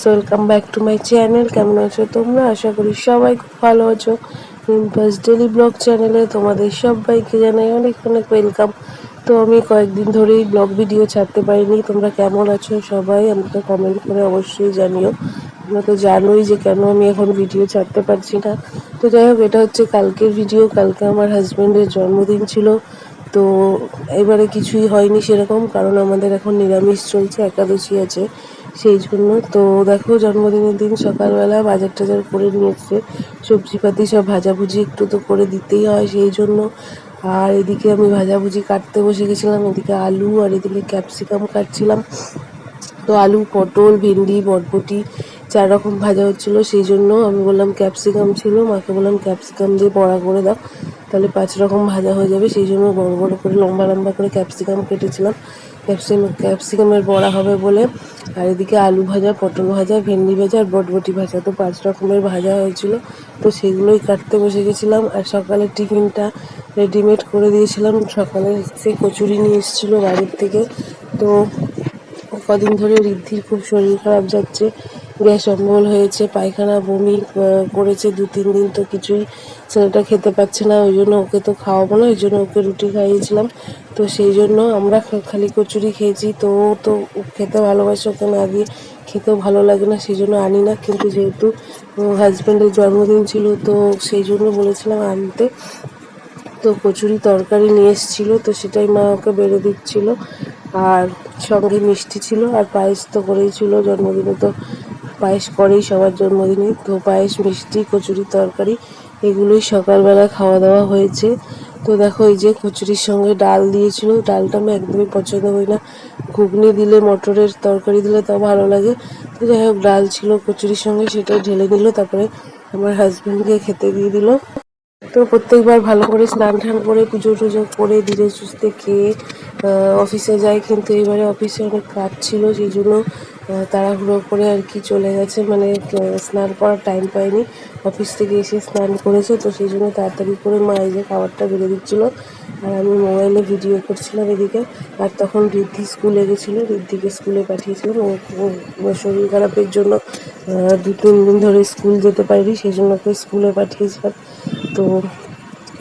Friends welcome back to my channel কেমন আছো তোমরা? আশা করি সবাই খুব ভালো আছো। ইম্পাস ডেলি ব্লগ চ্যানেলে তোমাদের সবাইকে জানাই অনেক অনেক ওয়েলকাম তো আমি কয়েকদিন ধরেই ব্লগ ভিডিও ছাড়তে পারিনি। তোমরা কেমন আছো সবাই আমাকে কমেন্ট করে অবশ্যই জানিও। তোমরা তো জানোই যে কেন আমি এখন ভিডিও ছাড়তে পারছি না। তো যাই হোক, এটা হচ্ছে কালকের ভিডিও কালকে আমার হাজব্যান্ডের জন্মদিন ছিল। তো এবারে কিছুই হয়নি সেরকম, কারণ আমাদের এখন নিরামিষ চলছে, একাদশী আছে। সেই জন্য। তো দেখো, জন্মদিনের দিন সকালবেলা বাজার টাজার করে নিয়েছে। সবজিপাতি সব ভাজাভুজি একটু তো করে দিতেই হয় সেই জন্য। আর এদিকে আমি ভাজাভুজি কাটতে বসে গেছিলাম, এদিকে আলু আর এদিকে ক্যাপসিকাম কাটছিলাম। তো আলু, পটল, ভেন্ডি বটবটি চার রকম ভাজা হচ্ছিল। সেই জন্য আমি বললাম ক্যাপসিকাম ছিল। মাকে বললাম ক্যাপসিকাম দিয়ে বড়া করে দাও, তাহলে পাঁচ রকম ভাজা হয়ে যাবে। সেই জন্য বড় বড় করে, লম্বা লম্বা করে ক্যাপসিকাম কেটেছিলাম। ক্যাপসিকাম ক্যাপসিকামের বড়া হবে বলে, আর এদিকে আলু ভাজা, পটল ভাজা, ভেন্ডি ভাজা, আর বটবটি ভাজা। তো পাঁচ রকমের ভাজা হয়েছিল। তো সেগুলোই কাটতে বসে গেছিলাম, আর সকালে টিফিনটা রেডিমেড করে দিয়েছিলাম। সকালে সে কচুরি নিয়ে এসেছিল বাড়ির থেকে। তো কদিন ধরে ঋদ্ধির খুব শরীর খারাপ যাচ্ছে, গ্যাস অম্বল হয়েছে, পায়খানা, বমি করেছে দু তিন দিন তো কিছুই ছেলেটা খেতে পাচ্ছে না, ওই জন্য ওকে তো খাওয়াবো না, ওই জন্য ওকে রুটি খাইয়েছিলাম। তো সেই জন্য আমরা খালি কচুরি খেয়েছি, তো ও তো খেতে ভালোবাসে, ওকে না দিয়ে খেতেও ভালো লাগে না, সেই জন্য আনি না। কিন্তু যেহেতু হাজব্যান্ডের জন্মদিন ছিল, তো সেই জন্য বলেছিলাম আনতে। তো কচুরি তরকারি নিয়ে এসেছিল, তো সেটাই মা ওকে বেড়ে দিচ্ছিল। আর সঙ্গে মিষ্টি ছিল আর পায়েস তো করেই ছিল, জন্মদিনে তো পায়েস করেই সবার জন্মদিনে। তো পায়েস, মিষ্টি কচুরি তরকারি, এগুলোই সকালবেলা খাওয়া দাওয়া হয়েছে। তো দেখো এই যে কচুরির সঙ্গে ডাল দিয়েছিল। ডালটা আমি একদমই পছন্দ করি না। ঘুগনি দিলে, মটরের তরকারি দিলে তাও ভালো লাগে। তো যাই হোক, ডাল ছিল কচুরির সঙ্গে সেটাও ঢেলে দিল তারপরে আমার হাজব্যান্ডকে খেতে দিয়ে দিল। তো প্রত্যেকবার ভালো করে স্নান টান করে পুজো টুজো করে ধীরে সুস্থে খেয়ে অফিসে যাই। কিন্তু এবারে অফিসে অনেক কাজ ছিল, সেই জন্য তাড়াহুড়ো করে আর কি চলে গেছে। মানে স্নান করার টাইম পাইনি। অফিস থেকে এসে স্নান করেছে, তো সেই জন্য তাড়াতাড়ি করে মা এই যে খাবারটা বেড়ে দিচ্ছিল। আর আমি মোবাইলে ভিডিও করছিলাম এদিকে। আর তখন ঋদ্ধি স্কুলে গেছিল, ঋদ্ধিকে স্কুলে পাঠিয়েছিলাম। শরীর খারাপের জন্য দু তিন দিন ধরে স্কুল যেতে পারিনি, সেই জন্য ওকে স্কুলে পাঠিয়েছিলাম। তো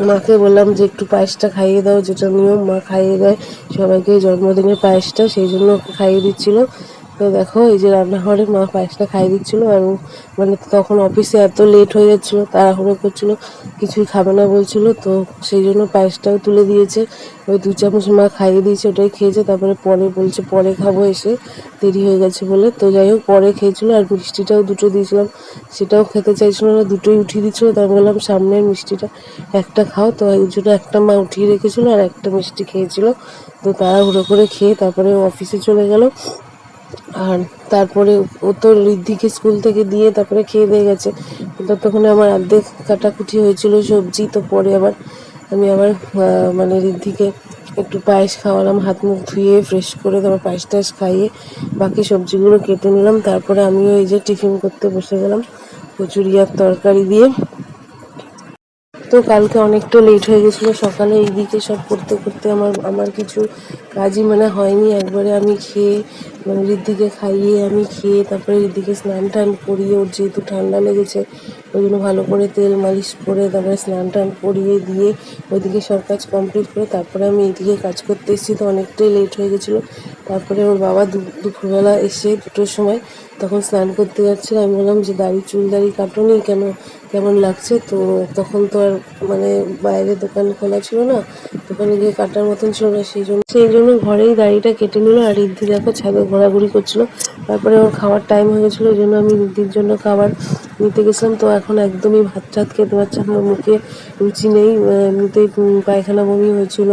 মাকে বললাম যে একটু পায়েসটা খাইয়ে দাও, যেটা নিয়ম, মা খাইয়ে দেয় সবাইকে জন্মদিনের পায়েসটা, সেই জন্য খাইয়ে দিচ্ছিল। তো দেখো, এই যে রান্নাঘরে মা পায়েসটা খাইয়ে দিচ্ছিল আর মানে তখন অফিসে এত লেট হয়ে যাচ্ছিল, তাড়াহুড়ো করছিল, কিছুই খাবে না বলছিল, তো সেই জন্য পায়েসটাও তুলে দিয়েছে। ওই দু চামচ মা খাইয়ে দিয়েছে, ওটাই খেয়েছে, তারপরে পরে বলছে, পরে খাব এসে, দেরি হয়ে গেছে বলে। তো যাই হোক, পরে খেয়েছিল, আর মিষ্টিটাও দুটো দিয়েছিলাম, সেটাও খেতে চাইছিল না, দুটোই উঠিয়ে দিচ্ছিল তার বললাম সামনের মিষ্টিটা একটা খাও। তো এই জন্য একটা মা উঠিয়ে রেখেছিল, আর একটা মিষ্টি খেয়েছিল। তো তাড়াহুড়ো করে খেয়ে তারপরে অফিসে চলে গেল। আর তারপরে ও তো ঋদ্ধিকে স্কুল থেকে দিয়ে তারপরে খেয়ে দিয়ে গেছে। ততক্ষণে আমার অর্ধেক কাটাকুটি হয়েছিল সবজি, তো পরে আবার আমি আবার মানে ঋদ্ধিকে একটু পায়েস খাওয়ালাম, হাত মুখ ধুয়ে ফ্রেশ করে তারপর পায়েস টায়েস খাইয়ে বাকি সবজিগুলো কেটে নিলাম। তারপরে আমিও এই যে টিফিন করতে বসে গেলাম কচুরি আর তরকারি দিয়ে। তো কালকে অনেকটা লেট হয়ে গেছিল। সকালে এই দিকে সব করতে করতে আমার আমার কিছু কাজই মানে হয়নি। একবারে আমি খেয়ে মানে ঋদ্ধিকে খাইয়ে আমি খেয়ে, তারপরে ঋদ্ধিকে স্নান টান করিয়ে, ওর যেহেতু ঠান্ডা লেগেছে, ওই জন্য ভালো করে তেল মালিশ করে, তারপরে স্নান টান করিয়ে দিয়ে ওইদিকে সব কাজ কমপ্লিট করে, তারপরে আমি এইদিকে কাজ করতে এসেছি তো অনেকটাই লেট হয়ে গেছিল। তারপরে ওর বাবা দুপুরবেলা এসে দুটোর সময় তখন স্নান করতে যাচ্ছিল। আমি বললাম যে, দাড়ি চুল দাড়ি কাটুনি কেন? কেমন লাগছে? তো তখন তো আর মানে বাইরে দোকান খোলা ছিল না, দোকানে গিয়ে কাটার মতন ছিল না, সেই জন্য সেই জন্য ঘরেই দাড়িটা কেটে নিল। আর রিদ্ধি দেখো ছাদে ঘোরাঘুরি করছিল। তারপরে ওর খাওয়ার টাইম হয়ে গেছিল ওই জন্য আমি রিদ্ধির জন্য খাবার নিতে গেছিলাম। তো এখন একদমই ভাত টাত খেতে পারছে আমার মুখে রুচি নেই। এমনিতেই পায়খানা বমি হয়েছিল।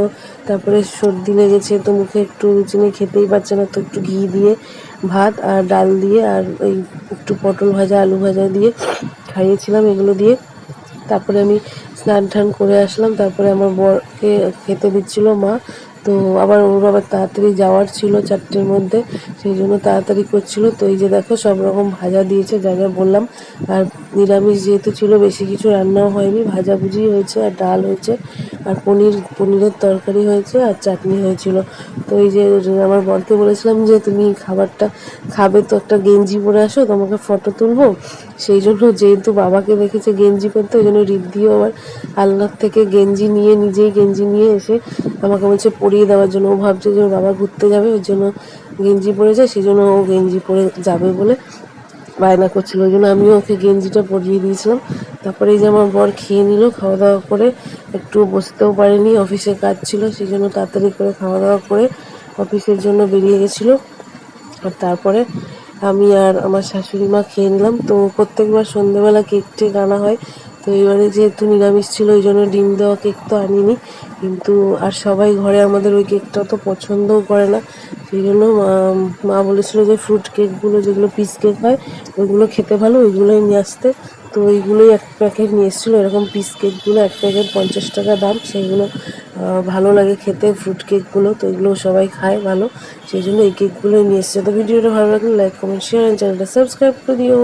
তারপরে সর্দি লেগেছে, তো মুখে একটু রুচি নেই, খেতেই পারছে না। তো একটু ঘি দিয়ে ভাত আর ডাল দিয়ে আর এই একটু পটল ভাজা, আলু ভাজা দিয়ে খাইয়েছিলাম এগুলো দিয়ে। তারপরে আমি স্নান টান করে আসলাম। তারপরে আমার বরকে খেতে দিচ্ছিল মা। তো আবার ওর আবার তাড়াতাড়ি যাওয়ার ছিল চারটের মধ্যে, সেই জন্য তাড়াতাড়ি করছিল। তো এই যে দেখো, সব রকম ভাজা দিয়েছে, যা যা বললাম। আর নিরামিষ যেহেতু ছিল, বেশি কিছু রান্নাও হয়নি। ভাজাভুজি হয়েছে, আর ডাল হয়েছে, আর পনির, পনিরের তরকারি হয়েছে, আর চাটনি হয়েছিল। তো এই যে আমার বরকে বলেছিলাম যে, তুমি খাবারটা খাবে তো একটা গেঞ্জি পরে আসো, তোমাকে ফটো তুলবো। সেই জন্য যেহেতু বাবাকে দেখেছে গেঞ্জি পরতে, ওই জন্য রিদ্ধিও আবার আলনার থেকে গেঞ্জি নিয়ে, নিজেই গেঞ্জি নিয়ে এসে আমাকে বলছে পরিয়ে দেওয়ার জন্য। ও ভাবছে যে ওর বাবা ঘুরতে যাবে, ওই জন্য গেঞ্জি পরে যায় সেই জন্য ও গেঞ্জি পরে যাবে বলে বায়না করছিল ওই জন্য আমিও ওকে গেঞ্জিটা পরিয়ে দিয়েছিলাম। তারপরে এই যে আমার বর খেয়ে নিল, খাওয়া দাওয়া করে একটু বসতেও পারেনি, অফিসে কাজ ছিল, সেই জন্য তাড়াতাড়ি করে খাওয়া দাওয়া করে অফিসের জন্য বেরিয়ে গেছিল। আর তারপরে আমি আর আমার শাশুড়ি মা খেয়ে নিলাম। তো প্রত্যেকবার সন্ধ্যেবেলা কেক টেক আনা হয়। তো এবারে যেহেতু নিরামিষ ছিল, ওই জন্য ডিম দেওয়া কেক তো আনিনি। কিন্তু আর সবাই ঘরে আমাদের ওই কেকটা তো পছন্দও করে না। সেই জন্য মা বলেছিল যে ফ্রুট কেকগুলো যেগুলো পিস কেক হয়, ওইগুলো খেতে ভালো, ওইগুলোই নিয়ে আসতে। তো ওইগুলোই এক প্যাকেট নিয়ে এসেছিল, এরকম পিস কেকগুলো এক প্যাকেট পঞ্চাশ টাকা দাম সেইগুলো ভালো লাগে খেতে ফ্রুট কেকগুলো তো এগুলো সবাই খায় ভালো। সেই জন্য এই কেকগুলোই নিয়ে এসছে। তো ভিডিওটা ভালো লাগলে লাইক কমেন্ট শেয়ার চ্যানেলটা সাবস্ক্রাইব করে দিও।